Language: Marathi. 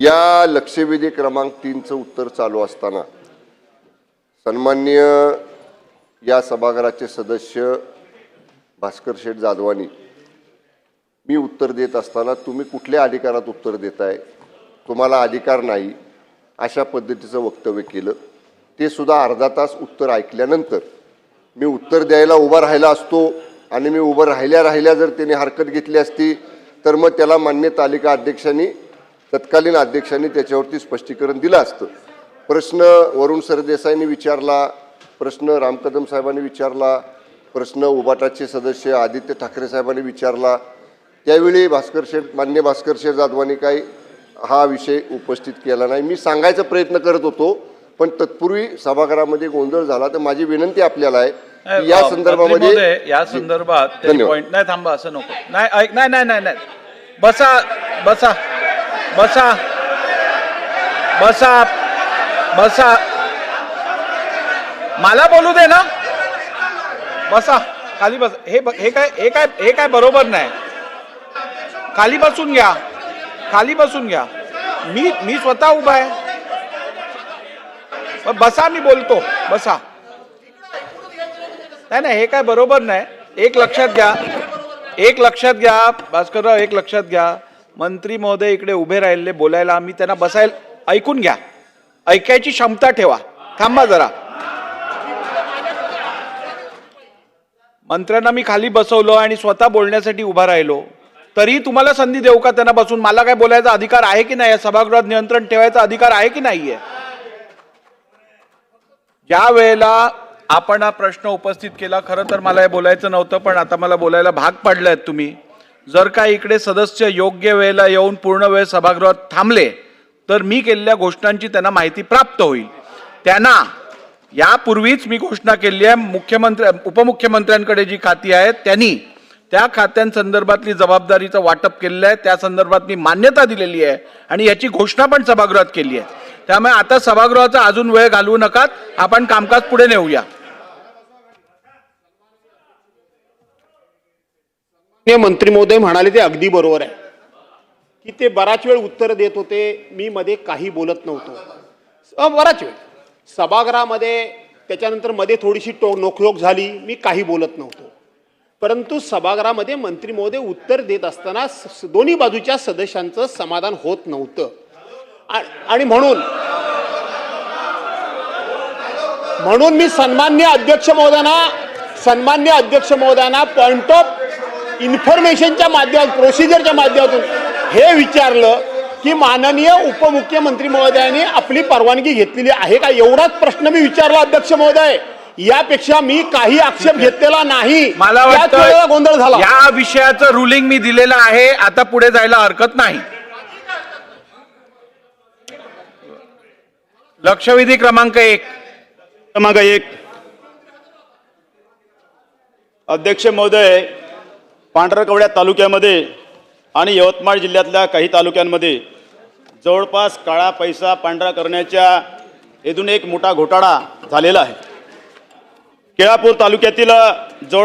या लक्षवेधी क्रमांक तीनचं उत्तर चालू असताना सन्मान्य या सभागृहाचे सदस्य भास्कर शेठ जाधवानी मी उत्तर देत असताना तुम्ही कुठल्या अधिकारात उत्तर देताय? तुम्हाला अधिकार नाही. अशा पद्धतीचं वक्तव्य केलं. ते सुद्धा अर्धा तास उत्तर ऐकल्यानंतर मी उत्तर द्यायला उभा राहिला असतो आणि मी उभं राहिल्या राहिल्या जर त्याने हरकत घेतली असती तर मग त्याला मान्य तालिका अध्यक्षांनी तत्कालीन अध्यक्षांनी त्याच्यावरती स्पष्टीकरण दिलं असतं. प्रश्न वरुण सरदेसाईंनी विचारला प्रश्न राम कदम साहेबांनी विचारला प्रश्न उबाटाचे सदस्य आदित्य ठाकरे साहेबांनी विचारला. त्यावेळी भास्कर शेठ मान्य भास्कर शेठ जाधवांनी काही हा विषय उपस्थित केला नाही. मी सांगायचा प्रयत्न करत होतो पण तत्पूर्वी सभागृहामध्ये गोंधळ झाला तर माझी विनंती आपल्याला आहे की या संदर्भामध्ये या संदर्भात नाही थांबा असं नको. नाही ऐक नाही नाही नाही नाही. बसा बसा. बसा. बसा. बसा. मला बोलू दे ना. बसा. खाली बस. हे हे काय हे काय हे काय बरोबर नाही. खाली बसून घ्या. खाली बसून घ्या. मी मी स्वतः उभा आहे. बसा मी बोलतो. बसा. नाही नाही हे काय बरोबर नाही. एक लक्षात घ्या. एक लक्षात घ्या. भास्करराव एक लक्षात घ्या. मंत्री महोदय इकडे उभे राहिले बोलायला आम्ही त्यांना बसायला ऐकून घ्या. ऐकायची क्षमता ठेवा. थांबा जरा. मंत्र्यांना मी खाली बसवलो आणि स्वतः बोलण्यासाठी उभा राहिलो. तरी तुम्हाला संधी देऊ का त्यांना बसून? मला काय बोलायचा अधिकार आहे की नाही? या सभागृहात नियंत्रण ठेवायचा अधिकार आहे की नाहीये? ज्या वेळेला आपण हा प्रश्न उपस्थित केला खरं तर मला हे बोलायचं नव्हतं पण आता मला बोलायला भाग पडलायत तुम्ही. जर का इकडे सदस्य योग्य वेळेला येऊन पूर्ण वेळ सभागृहात थांबले तर मी केलेल्या घोषणांची त्यांना माहिती प्राप्त होईल. त्यांना यापूर्वीच मी घोषणा केली आहे मुख्यमंत्री उपमुख्यमंत्र्यांकडे जी खाती आहेत त्यांनी त्या खात्यांसंदर्भातली जबाबदारीचं वाटप केलेलं आहे त्या संदर्भात मी मान्यता दिलेली आहे आणि याची घोषणा पण सभागृहात केली आहे. त्यामुळे आता सभागृहाचा अजून वेळ घालवू नकात आपण कामकाज पुढे नेऊया. मंत्री महोदय म्हणाले ते अगदी बरोबर आहे. की ते बराच वेळ उत्तर देत होते मी मध्ये काही बोलत नव्हतो. बराच वेळ. सभागृहामध्ये त्याच्यानंतरमध्ये थोडीशी टो नोकझोक झाली मी काही बोलत नव्हतो. परंतु सभागृहामध्ये मंत्री महोदय उत्तर देत असताना दोन्ही बाजूच्या सदस्यांचं समाधान होत नव्हतं. आणि म्हणून म्हणून मी सन्मान्य अध्यक्ष महोदयांना सन्मान्य अध्यक्ष महोदयांना पॉइंट ऑफ इन्फॉर्मेशनच्या माध्यमातून प्रोसिजरच्या माध्यमातून हे विचारलं की माननीय उपमुख्यमंत्री महोदयांनी आपली परवानगी घेतलेली आहे का? एवढाच प्रश्न मी विचारला अध्यक्ष महोदय. यापेक्षा मी काही आक्षेप घेतलेला नाही. मला त्याच वेळेला गोंधळ वाटतं झाला. या विषयाचं रुलिंग मी दिलेलं आहे. आता पुढे जायला हरकत नाही. लक्षवेधी क्रमांक एक. क्रमांक एक. अध्यक्ष महोदय पांढरकवड्या तालुक्यामध्ये आणि यवतमाळ जिल्ह्यातल्या काही तालुक्यांमध्ये जवळपास काळा पैसा पांढरा करण्याच्या येथून एक मोठा घोटाळा झालेला आहे. केळापूर तालुक्यातील जवळ